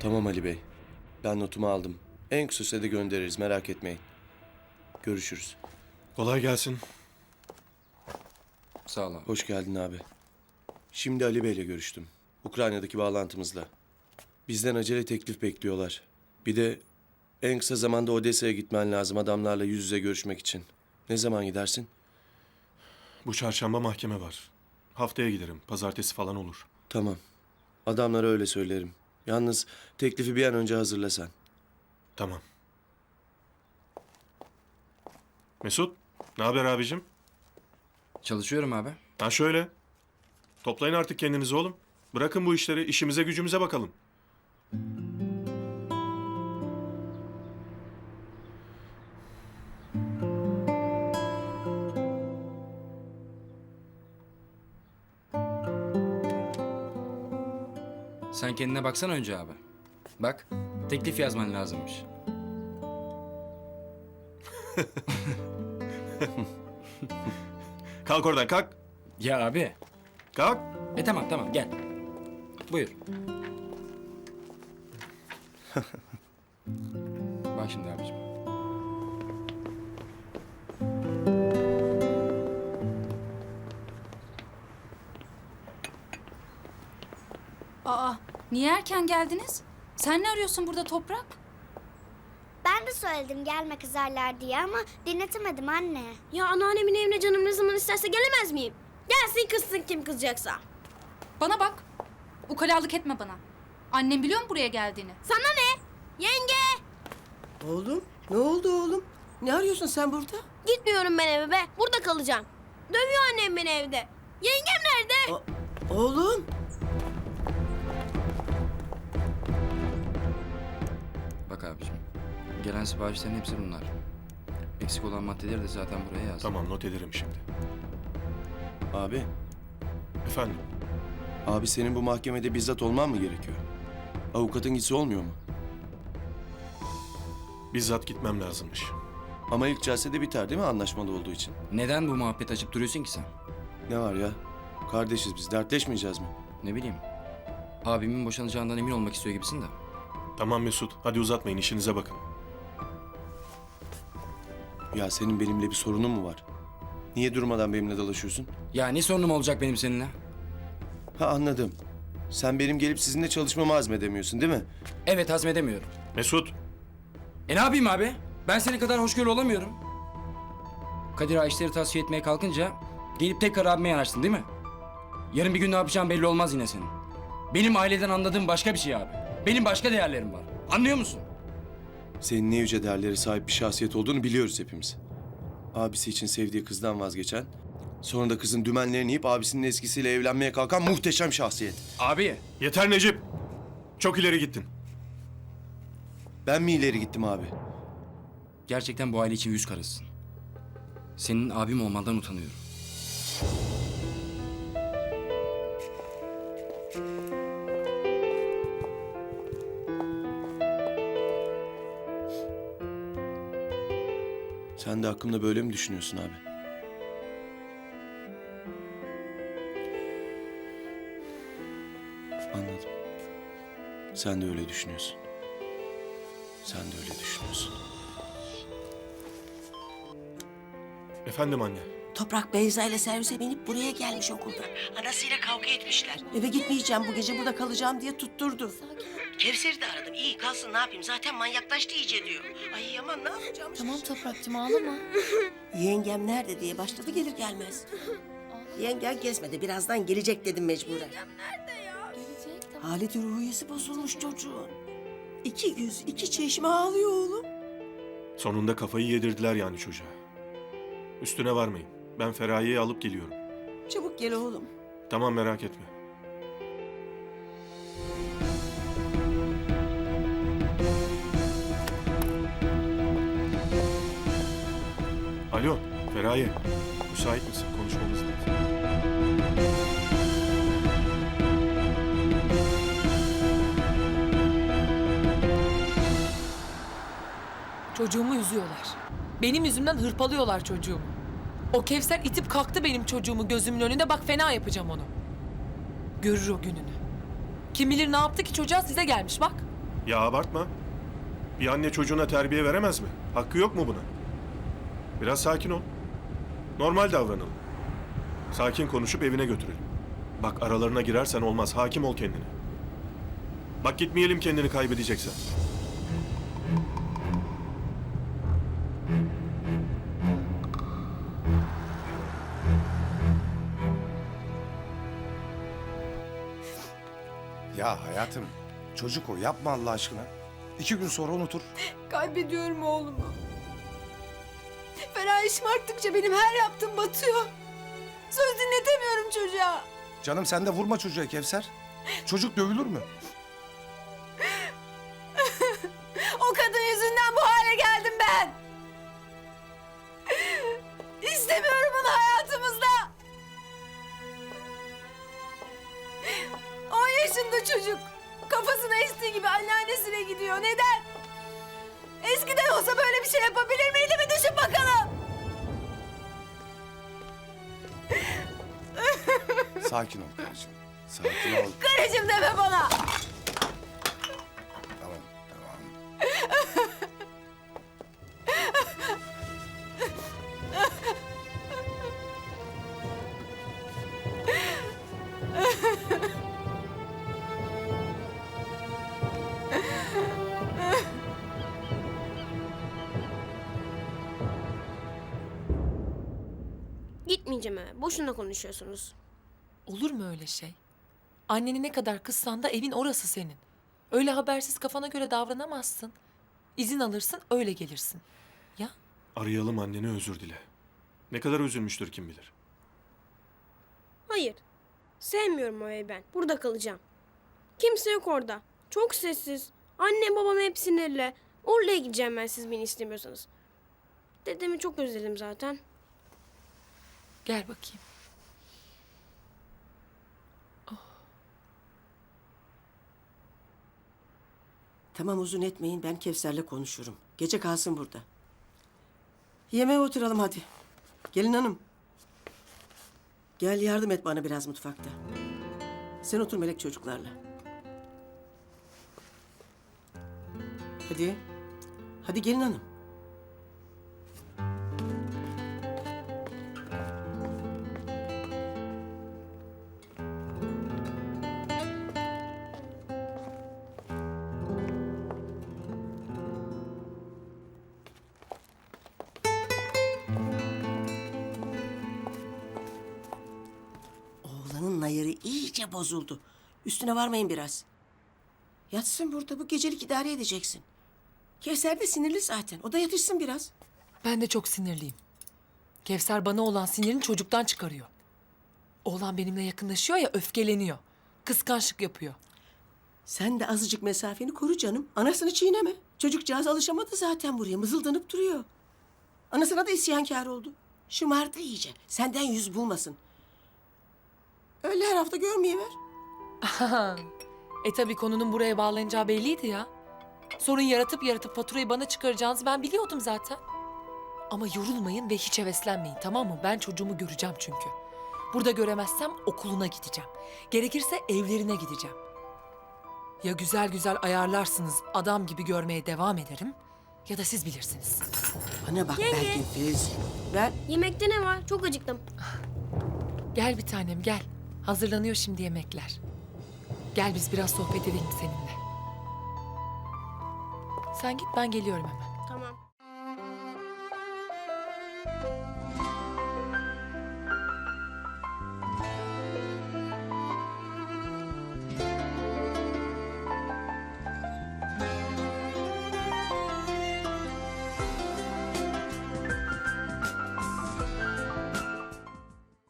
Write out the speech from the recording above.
Tamam Ali Bey. Ben notumu aldım. En kısa sürede göndeririz merak etmeyin. Görüşürüz. Kolay gelsin. Sağ ol abi. Hoş geldin abi. Şimdi Ali Bey'le görüştüm. Ukrayna'daki bağlantımızla. Bizden acele teklif bekliyorlar. Bir de en kısa zamanda Odessa'ya gitmen lazım adamlarla yüz yüze görüşmek için. Ne zaman gidersin? Bu çarşamba mahkeme var. Haftaya giderim. Pazartesi falan olur. Tamam. Adamlara öyle söylerim. Yalnız teklifi bir an önce hazırla sen. Tamam. Mesut, ne haber abicim? Çalışıyorum abi. Ha şöyle. Toplayın artık kendinizi oğlum. Bırakın bu işleri, işimize gücümüze bakalım. Sen kendine baksana önce abi. Bak, teklif yazman lazımmış. Kalk oradan kalk. Ya abi. Kalk. E tamam tamam gel. Buyur. Bak şimdi abicim. Aa, niye erken geldiniz? Sen ne arıyorsun burada toprak? Ben de söyledim gelme kızarlar diye ama dinletemedim anne. Ya anneannemin evine canım ne zaman isterse gelemez miyim? Gelsin kızsın kim kızacaksa. Bana bak. Ukalalık etme bana. Annem biliyor mu buraya geldiğini? Sana ne? Yenge! Oğlum ne oldu oğlum? Ne arıyorsun sen burada? Gitmiyorum ben eve be. Burada kalacağım. Dövüyor annem beni evde. Yengem nerede? O- oğlum Gelen siparişlerin hepsi bunlar. Eksik olan maddeleri de zaten buraya yazdım. Tamam not ederim şimdi. Abi, Efendim, abi senin bu mahkemede bizzat olman mı gerekiyor? Avukatın gitsi olmuyor mu? bizzat gitmem lazımmış. Ama ilk celsede biter değil mi anlaşmalı olduğu için? Neden bu muhabbet açıp duruyorsun ki sen? Ne var ya? Kardeşiz biz, dertleşmeyeceğiz mi? Ne bileyim. Abimin boşanacağından emin olmak istiyor gibisin de. Tamam Mesut, hadi uzatmayın işinize bakın. Ya senin benimle bir sorunun mu var? Niye durmadan benimle dalaşıyorsun? Ya ne sorunum olacak benim seninle? Ha anladım. Sen benim gelip sizinle çalışmamı azmedemiyorsun değil mi? Evet hazmedemiyorum. Mesut, E ne yapayım abi? Ben senin kadar hoşgörülü olamıyorum. Kadir Ağa işleri tasfiye etmeye kalkınca gelip tekrar abime yanaştın değil mi? Yarın bir gün ne yapacağım belli olmaz yine senin. Benim aileden anladığım başka bir şey abi. Benim başka değerlerim var. Anlıyor musun? Senin ne yüce değerlere sahip bir şahsiyet olduğunu biliyoruz hepimiz. Abisi için sevdiği kızdan vazgeçen, sonra da kızın dümenlerini yiyip abisinin eskisiyle evlenmeye kalkan muhteşem şahsiyet. Abi. yeter Necip. Çok ileri gittin. Ben mi ileri gittim abi? Gerçekten bu aile için yüz karasısın. Senin abim olmandan utanıyorum. Sen de hakkımda böyle mi düşünüyorsun abi? Anladım. Sen de öyle düşünüyorsun. Sen de öyle düşünüyorsun. Efendim anne. Toprak Beyza ile servise binip buraya gelmiş okulda. Anasıyla kavga etmişler. Eve gitmeyeceğim bu gece burada kalacağım diye tutturdu. Kevser'i de aradım. İyi kalsın ne yapayım zaten manyaklaştı iyice diyor. Ay aman ne yapacağım Tamam toprakcığım ağlama. Yengem nerede diye başladı gelir gelmez. Yengen kesmedi birazdan gelecek dedim mecburen. Gelecek tamam. Haleti ruhiyesi bozulmuş çocuğun. İki yüz iki çeşme ağlıyor oğlum. Sonunda kafayı yedirdiler yani çocuğa. Üstüne varmayın. Ben Feraye'yi alıp geliyorum. Çabuk gel oğlum. Tamam merak etme. Alo, Feraye. Müsait misin? Konuşmamız lazım. Çocuğumu üzüyorlar. Benim yüzümden hırpalıyorlar çocuğumu. O Kevser itip kalktı benim çocuğumu gözümün önünde bak fena yapacağım onu. Görür o gününü. Kim bilir ne yaptı ki çocuğa size gelmiş bak. Ya abartma. Bir anne çocuğuna terbiye veremez mi? Hakkı yok mu buna? Biraz sakin ol. Normal davranalım. Sakin konuşup evine götürelim. Bak aralarına girersen olmaz. Hakim ol kendine. Bak gitmeyelim kendini kaybedeceksen. Ya hayatım, çocuk o. Yapma Allah aşkına. İki gün sonra unutur. Kaybediyorum oğlumu. Fena şımarttıkça benim her yaptığım batıyor. Söz dinletemiyorum çocuğa. Canım sen de vurma çocuğa Kevser. Çocuk dövülür mü? O kadın yüzünden bu hale geldim ben. İstemiyorum onu hayatımızda. 10 yaşında çocuk. Kafasına estiği gibi anneannesine gidiyor. Neden? Eskiden olsa böyle bir şey yapabilir miydi düşün bakalım. Sakin ol karıcığım. Sakin ol. Karıcığım deme bana. Eve. Boşuna konuşuyorsunuz. Olur mu öyle şey? Anneni ne kadar kızsan da evin orası senin. Öyle habersiz kafana göre davranamazsın. İzin alırsın öyle gelirsin. Ya Arayalım anneni özür dile. Ne kadar üzülmüştür kim bilir. Hayır. Sevmiyorum o evi ben. Burada kalacağım. Kimse yok orada. Çok sessiz. Annem babam hep sinirli. Oraya gideceğim ben siz beni istemiyorsanız. Dedemi çok özledim zaten. Gel bakayım. Tamam uzun etmeyin ben Kevser'le konuşurum. Gece kalsın burada. Yemeğe oturalım hadi. Gelin hanım. Gel yardım et bana biraz mutfakta. Sen otur Melek çocuklarla. Hadi. Hadi gelin hanım. İyice bozuldu. Üstüne varmayın biraz. Yatsın burada bu gecelik idare edeceksin. Kevser de sinirli zaten. O da yatışsın biraz. Ben de çok sinirliyim. Kevser bana olan sinirini çocuktan çıkarıyor. Oğlan benimle yakınlaşıyor ya öfkeleniyor. Kıskançlık yapıyor. Sen de azıcık mesafeni koru canım. Anasını çiğneme. Çocukcağız alışamadı zaten buraya. Mızıldanıp duruyor. Anasına da isyankar oldu. Şımardı iyice. Senden yüz bulmasın. Öyle her hafta görmeyiver. E tabi konunun buraya bağlanacağı belliydi ya. Sorun yaratıp yaratıp faturayı bana çıkaracağınızı ben biliyordum zaten. Ama yorulmayın ve hiç heveslenmeyin tamam mı? Ben çocuğumu göreceğim çünkü. Burada göremezsem okuluna gideceğim. Gerekirse evlerine gideceğim. Ya güzel güzel ayarlarsınız adam gibi görmeye devam ederim ya da siz bilirsiniz. Bana bak Yenge. Belgin Filiz. Ben Yemekte ne var? Çok acıktım. Gel bir tanem gel. Hazırlanıyor şimdi yemekler. Gel biz biraz sohbet edelim seninle. Sen git ben geliyorum hemen.